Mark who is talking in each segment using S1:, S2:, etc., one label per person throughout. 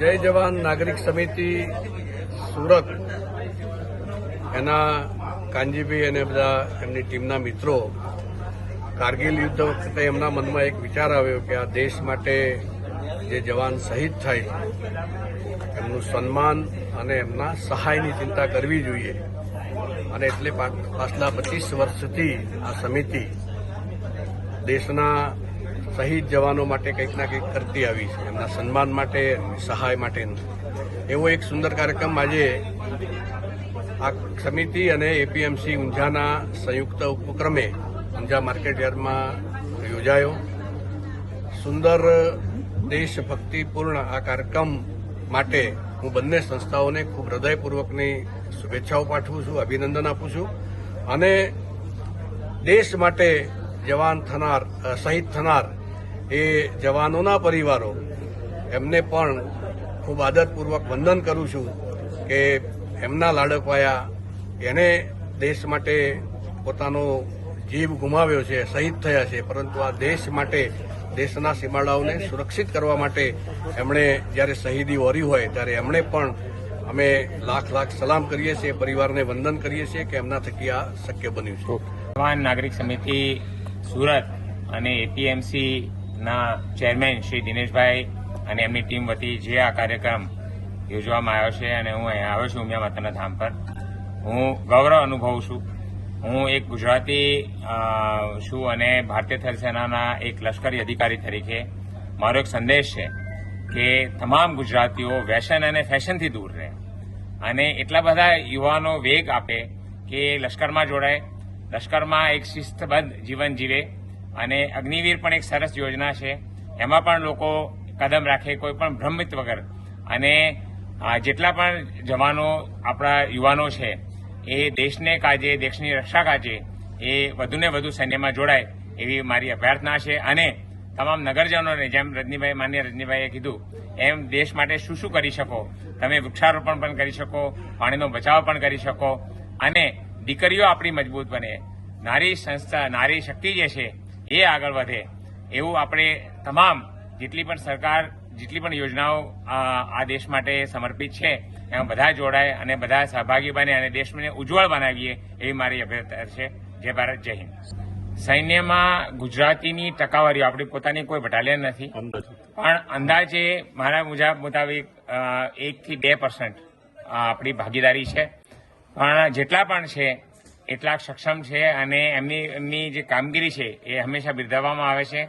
S1: જય જવાન નાગરિક સમિતિ સુરત. એના કાનજીભાઈ અને બધા એમની ટીમના મિત્રો કારગિલ યુદ્ધ વખતે એમના મનમાં એક વિચાર આવ્યો કે આ દેશ માટે જે જવાન શહીદ થાય, એમનું સન્માન અને એમના સહાયની ચિંતા કરવી જોઈએ. અને એટલે પાછલા પચીસ વર્ષથી આ સમિતિ દેશના શહીદ જવાનો માટે કંઈક ના કંઈક કરતી આવી છે. એમના સન્માન માટે સહાય માટેનું એવો એક સુંદર કાર્યક્રમ આજે આ સમિતિ અને એપીએમસી ઊંઝાના સંયુક્ત ઉપક્રમે ઊંઝા માર્કેટ યાર્ડમાં યોજાયો. સુંદર દેશભક્તિપૂર્ણ આ કાર્યક્રમ માટે હું બંને સંસ્થાઓને ખૂબ હૃદયપૂર્વકની શુભેચ્છાઓ પાઠવું છું, અભિનંદન આપું છું. અને દેશ માટે જવાન થનાર શહીદ થનાર એ જવાનોના પરિવારો, એમને પણ ખૂબ આદરપૂર્વક વંદન કરું છું કે એમના લાડકવાયા એને દેશ માટે પોતાનો જીવ ગુમાવ્યો છે, શહીદ થયા છે, પરંતુ આ દેશ માટે, દેશના સીમાડાઓને સુરક્ષિત કરવા માટે એમણે જ્યારે શહીદી વરી હોય ત્યારે એમણે પણ અમે લાખ લાખ સલામ કરીએ છીએ, પરિવારને વંદન કરીએ છીએ કે એમના થકી આ શક્ય બન્યું છે.
S2: નાગરિક સમિતિ સુરત અને એપીએમસી ના ચેરમેન શ્રી દિનેશભાઈ અને એમની ટીમ વતી જે આ કાર્યક્રમ યોજવામાં આવ્યો છે અને હું અહીંયા આવ્યો છું ઉમિયા માતાના ધામ પર, હું ગૌરવ અનુભવું છું. હું એક ગુજરાતી છું અને ભારતીય થલ સેનાના એક લશ્કરી અધિકારી તરીકે. મારો એક સંદેશ છે કે તમામ ગુજરાતીઓ વ્યસન અને ફેશનથી દૂર રહે અને એટલા બધા યુવાનો વેગ આપે કે લશ્કરમાં જોડાય, લશ્કરમાં એક શિસ્તબદ્ધ જીવન જીવે અને અગ્નિવીર પણ એક સરસ યોજના છે. એમાં પણ લોકો કદમ રાખે, કોઈ પણ ભ્રમિત વગર. અને જેટલા પણ જવાનો આપણા યુવાનો છે, એ દેશને કાજે, દેશની રક્ષા કાજે, એ વધુને વધુ સૈન્યમાં જોડાય એવી મારી અભ્યર્થના છે. અને તમામ નગરજનોને, જેમ રજનીભાઈ, માન્ય રજનીભાઈએ કીધું, એમ દેશ માટે શું શું કરી શકો? તમે વૃક્ષારોપણ પણ કરી શકો, પાણીનો બચાવ પણ કરી શકો. અને દીકરીઓ આપણી મજબૂત બને. નારી સંસ્થા, નારી શક્તિ જે છે એ આગળ વધે. એવું આપણે તમામ જેટલી પણ સરકાર જેટલી પણ યોજનાઓ આ દેશ માટે સમર્પિત છે એમાં બધા જોડાય અને બધા સહભાગી બને અને દેશને ઉજ્જવળ બનાવીએ એવી મારી અભ્યર્થના છે. જય ભારત જય હિન્દ. સૈન્યમાં ગુજરાતીની ટકાવારી આપણી પોતાની કોઈ બટાલિયન નથી. પણ અંદાજે મારા મુજબ મુતાબિક એકથી બે પર્સન્ટ આપણી ભાગીદારી છે. પણ જેટલા પણ છે એટલા સક્ષમ છે અને એમની એમની જે કામગીરી છે એ હંમેશા બિરદાવવામાં આવે છે.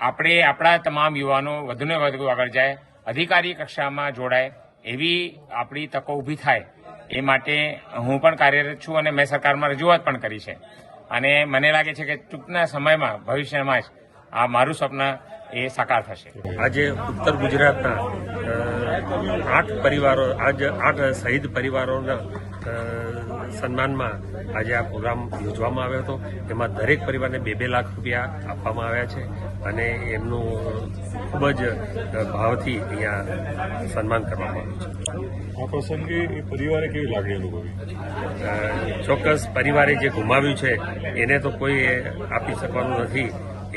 S2: આપણે, આપણા તમામ યુવાનો વધુને વધુ આગળ જાય, અધિકારી કક્ષામાં જોડાય, એવી આપણી તકો ઊભી થાય, એ માટે હું પણ કાર્યરત છું અને મેં સરકારમાં રજૂઆત પણ કરી છે. અને મને લાગે છે કે ટૂંકના સમયમાં, ભવિષ્યમાં જ આ મારું સપના એ સાકાર થશે.
S3: આજે ઉત્તર ગુજરાતના આઠ પરિવારો આજ આઠ શહીદ પરિવારોના સન્માનમાં આજે આ પ્રોગ્રામ યોજવામાં આવ્યો હતો. એમાં દરેક પરિવારને બે બે લાખ રૂપિયા આપવામાં આવ્યા છે અને એમનું ખૂબ જ ભાવથી અહીંયા સન્માન કરવામાં આવ્યું છે.
S4: આ પ્રસંગે એ પરિવારે કેવી લાગણી અનુભવી?
S3: ચોક્કસ પરિવારે જે ગુમાવ્યું છે એને તો કોઈ આપી શકવાનું નથી.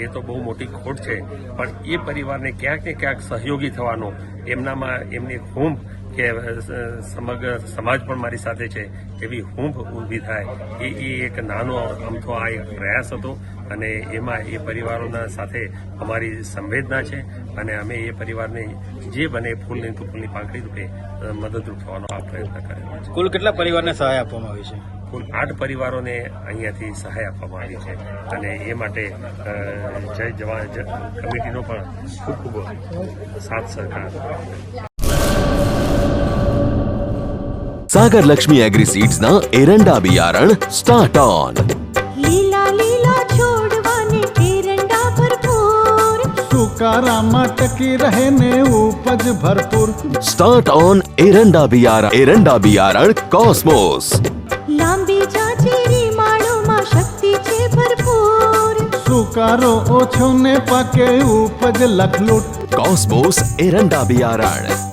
S3: એ તો બહુ મોટી ખોટ છે, પણ એ પરિવારને ક્યાંક ને ક્યાંક સહયોગી થવાનો એમનામાં એમની હૂંફ કે સમગ્ર સમાજ પણ મારી સાથે છે એવી હૂંફ ઊભી થાય. એ એ એક નાનો અમથો આ એક પ્રયાસ હતો અને એમાં એ પરિવારોના સાથે અમારી સંવેદના છે અને અમે એ પરિવારને જે બને ફૂલની, તો ફૂલની પાંખડી રૂપે મદદરૂપ થવાનો આ પ્રયત્ન કરેલો છે.
S5: કુલ કેટલા પરિવારને સહાય આપવામાં આવી છે?
S3: કુલ આઠ પરિવારોને અહીંયાથી સહાય આપવામાં આવી છે. અને એ માટે જય જવાન કમિટીનો પણ ખૂબ ખૂબ સાથ સરકાર
S6: સાગર લક્ષ્મી એગ્રી સીડ્સ ના એરંડા બિયારણ સ્ટાર્ટ ઓન
S7: લીલા લીલા છોડવાને એરંડા ભરપૂર.
S8: સુકારામાં ટકી રહે ને ઉપજ ભરપૂર.
S6: સ્ટાર્ટ ઓન એરંડા બિયારણ એરંડા બિયારણ કોસ્મોસ
S7: લાંબી જાચેરી માળોમાં શક્તિ છે ભરપૂર.
S8: સુકારો ઓછો ને પાકે ઉપજ લખલૂટ.
S6: કોસ્મોસ એરંડા બિયારણ